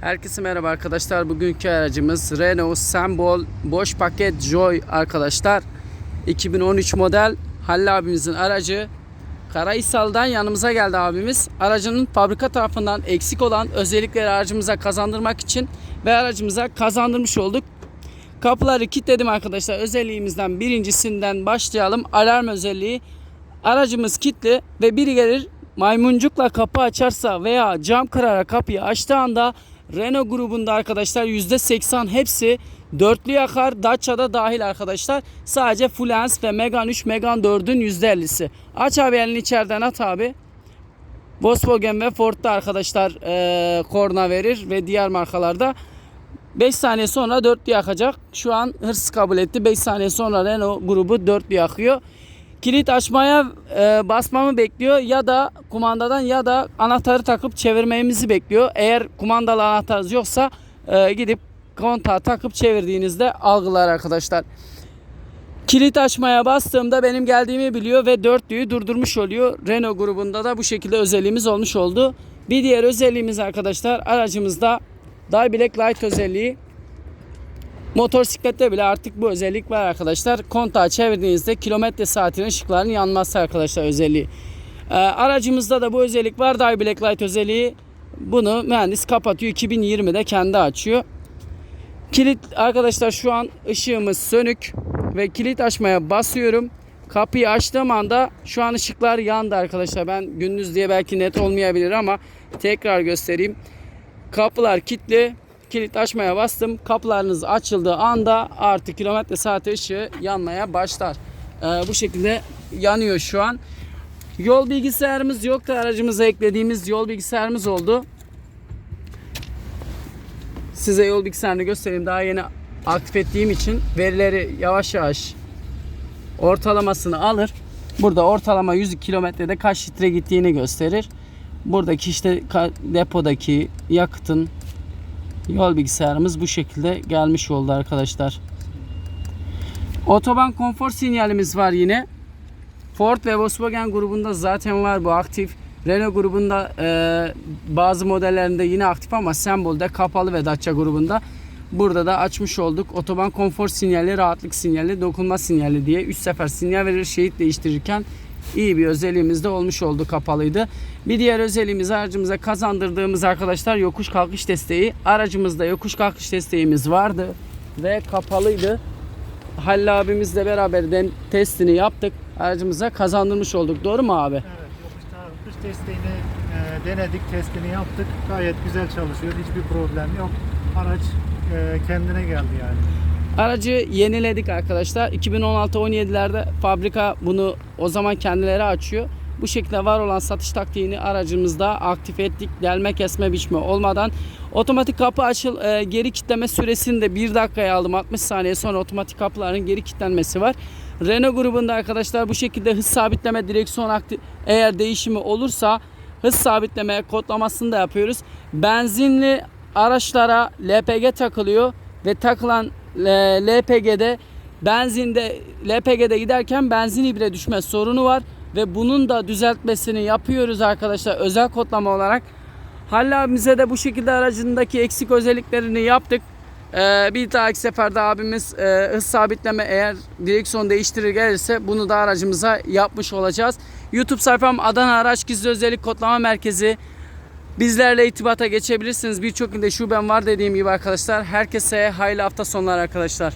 Herkese merhaba arkadaşlar. Bugünkü aracımız Renault Sembol boş paket Joy arkadaşlar. 2013 model Halil abimizin aracı. Karahisar'dan yanımıza geldi abimiz. Aracının fabrika tarafından eksik olan özellikleri aracımıza kazandırmak için ve aracımıza kazandırmış olduk. Kapıları kilitledim arkadaşlar. Özelliğimizden birincisinden başlayalım. Alarm özelliği. Aracımız kilitli ve biri gelir maymuncukla kapı açarsa veya cam kırarak kapıyı açtığı anda Renault grubunda arkadaşlar %80 hepsi dörtlü yakar. Dacia'da dahil arkadaşlar. Sadece Fluence ve Megane 3, Megane 4'ün %50'si. Aç abi elini içeriden at abi. Volkswagen ve Ford'da arkadaşlar eee, korna verir ve diğer markalarda 5 saniye sonra dörtlü yakacak. Şu an hırs kabul etti. 5 saniye sonra Renault grubu dörtlü yakıyor. Kilit açmaya e, basmamı bekliyor ya da kumandadan ya da anahtarı takıp çevirmemizi bekliyor. Eğer kumandalı anahtarınız yoksa e, gidip kontağı takıp çevirdiğinizde algılar arkadaşlar. Kilit açmaya bastığımda benim geldiğimi biliyor ve dörtlüyü durdurmuş oluyor. Renault grubunda da bu şekilde özelliğimiz olmuş oldu. Bir diğer özelliğimiz arkadaşlar aracımızda Day Black Light özelliği. Motosiklette bile artık bu özellik var arkadaşlar. Kontağı çevirdiğinizde kilometre saatinin ışıklarının yanması arkadaşlar özelliği. Ee, aracımızda da bu özellik var. Day Black Light özelliği. Bunu mühendis kapatıyor. 2020'de kendi açıyor. Kilit arkadaşlar şu an ışığımız sönük ve kilit açmaya basıyorum. Kapıyı açtığım anda şu an ışıklar yandı arkadaşlar. Ben gündüz diye belki net olmayabilir ama tekrar göstereyim. Kapılar kilitli. Kilit açmaya bastım. Kapılarınız açıldığı anda artık kilometre saat ışığı yanmaya başlar. Ee, bu şekilde yanıyor şu an. Yol bilgisayarımız yoktu. Aracımıza eklediğimiz yol bilgisayarımız oldu. Size yol bilgisayarını göstereyim. Daha yeni aktif ettiğim için verileri yavaş yavaş ortalamasını alır. Burada ortalama 100 kilometrede kaç litre gittiğini gösterir. Buradaki işte depodaki yakıtın yol bilgisayarımız bu şekilde gelmiş oldu arkadaşlar. Otoban konfor sinyalimiz var yine. Ford ve Volkswagen grubunda zaten var bu aktif. Renault grubunda e, bazı modellerinde yine aktif ama Sembol'de kapalı ve Dacia grubunda. Burada da açmış olduk. Otoban konfor sinyali, rahatlık sinyali, dokunma sinyali diye 3 sefer sinyal verir şerit değiştirirken iyi bir özelliğimiz de olmuş oldu kapalıydı. Bir diğer özelliğimiz aracımıza kazandırdığımız arkadaşlar yokuş kalkış desteği. Aracımızda yokuş kalkış desteğimiz vardı ve kapalıydı. Halil abimizle beraber den- testini yaptık. Aracımıza kazandırmış olduk. Doğru mu abi? Evet, yokuş kalkış desteğini e, denedik, testini yaptık. Gayet güzel çalışıyor, hiçbir problem yok. Araç e, kendine geldi yani. Aracı yeniledik arkadaşlar. 2016-17'lerde fabrika bunu o zaman kendileri açıyor. Bu şekilde var olan satış taktiğini aracımızda aktif ettik. Delme kesme biçme olmadan. Otomatik kapı açıl e, geri kitleme süresini de 1 dakikaya aldım. 60 saniye sonra otomatik kapıların geri kilitlenmesi var. Renault grubunda arkadaşlar bu şekilde hız sabitleme direksiyon aktif eğer değişimi olursa hız sabitleme kodlamasını da yapıyoruz. Benzinli araçlara LPG takılıyor ve takılan LPG'de benzinde LPG'de giderken benzin ibre düşme sorunu var ve bunun da düzeltmesini yapıyoruz arkadaşlar özel kodlama olarak. Halil abimize de bu şekilde aracındaki eksik özelliklerini yaptık. Ee, bir dahaki seferde abimiz e, hız sabitleme eğer direksiyon değiştirir gelirse bunu da aracımıza yapmış olacağız. YouTube sayfam Adana Araç Gizli Özellik Kodlama Merkezi. Bizlerle irtibata geçebilirsiniz. Birçok ilde şubem var dediğim gibi arkadaşlar. Herkese hayırlı hafta sonları arkadaşlar.